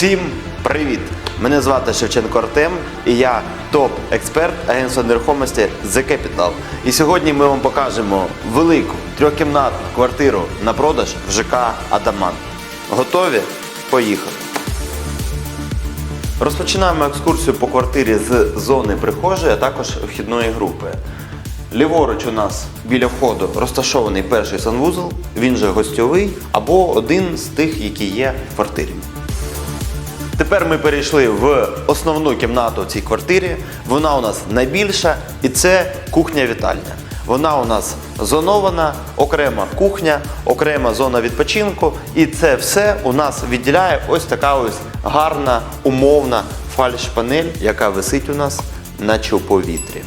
Всім привіт! Мене звати Шевченко Артем і я топ-експерт агентства нерухомості The Capital. І сьогодні ми вам покажемо велику трьохкімнатну квартиру на продаж в ЖК Адаман. Готові? Поїхали! Розпочинаємо екскурсію по квартирі з зони прихожої, а також вхідної групи. Ліворуч у нас біля входу розташований перший санвузол, він же гостьовий або один з тих, які є в квартирі. Тепер ми перейшли в основну кімнату в цій квартирі. Вона у нас найбільша і це кухня-вітальня. Вона у нас зонована, окрема кухня, окрема зона відпочинку. І це все у нас відділяє ось така ось гарна умовна фальш-панель, яка висить у нас наче у повітрі.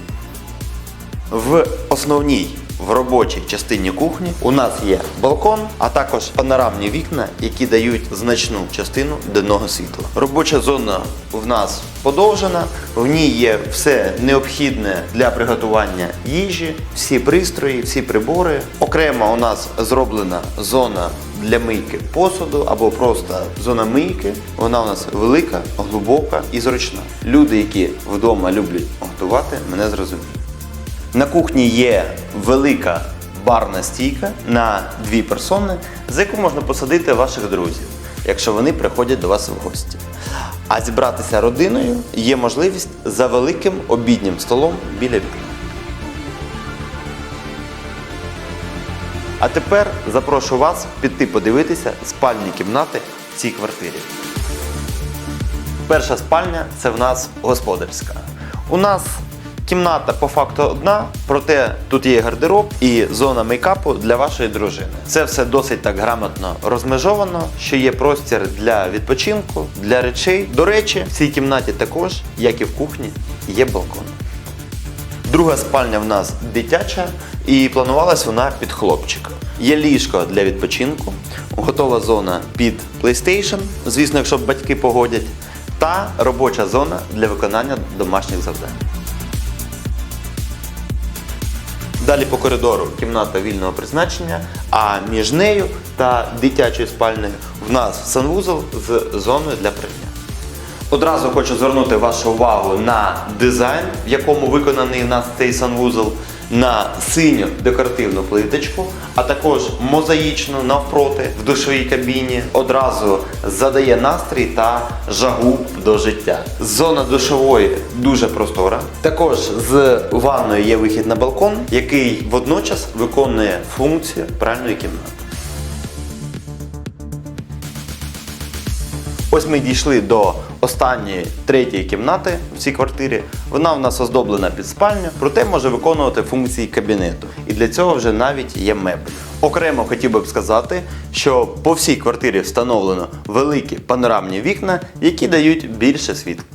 В основній в робочій частині кухні у нас є балкон, а також панорамні вікна, які дають значну частину денного світла. Робоча зона в нас подовжена, в ній є все необхідне для приготування їжі, всі пристрої, всі прибори. Окремо у нас зроблена зона для мийки посуду або просто зона мийки. Вона у нас велика, глибока і зручна. Люди, які вдома люблять готувати, мене зрозуміють. На кухні є велика барна стійка на дві персони, за яку можна посадити ваших друзів, якщо вони приходять до вас в гості. А зібратися родиною є можливість за великим обіднім столом біля вікна. А тепер запрошую вас піти подивитися спальні кімнати в цій квартирі. Перша спальня це в нас господарська. У нас кімната по факту одна, проте тут є гардероб і зона мейкапу для вашої дружини. Це все досить так грамотно розмежовано, що є простір для відпочинку, для речей. До речі, в цій кімнаті також, як і в кухні, є балкон. Друга спальня в нас дитяча і планувалась вона під хлопчика. Є ліжко для відпочинку, готова зона під PlayStation, звісно, якщо батьки погодять, та робоча зона для виконання домашніх завдань. Далі по коридору кімната вільного призначення, а між нею та дитячою спальнею в нас санвузол з зоною для прання. Одразу хочу звернути вашу увагу на дизайн, в якому виконаний в нас цей санвузол, на синю декоративну плиточку, а також мозаїчну навпроти в душовій кабіні. Одразу задає настрій та жагу до життя. Зона душової дуже простора. Також з ванною є вихід на балкон, який водночас виконує функцію пральної кімнати. Ось ми дійшли до останньої третьої кімнати в цій квартирі. Вона в нас оздоблена під спальню, проте може виконувати функції кабінету. І для цього вже навіть є меблі. Окремо хотів би б сказати, що по всій квартирі встановлено великі панорамні вікна, які дають більше світла.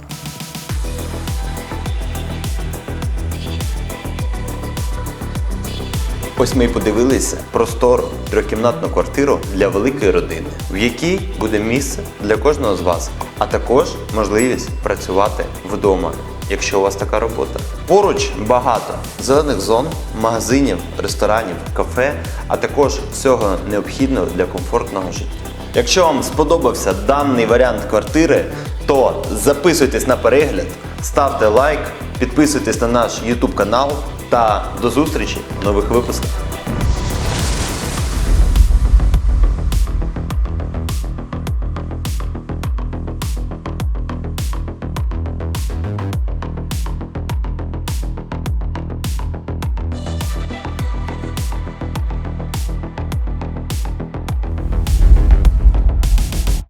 Ось ми і подивилися простору трьохкімнатну квартиру для великої родини, в якій буде місце для кожного з вас, а також можливість працювати вдома, якщо у вас така робота. Поруч багато зелених зон, магазинів, ресторанів, кафе, а також всього необхідного для комфортного життя. Якщо вам сподобався даний варіант квартири, то записуйтесь на перегляд, ставте лайк, підписуйтесь на наш YouTube канал та до зустрічі в нових випусках.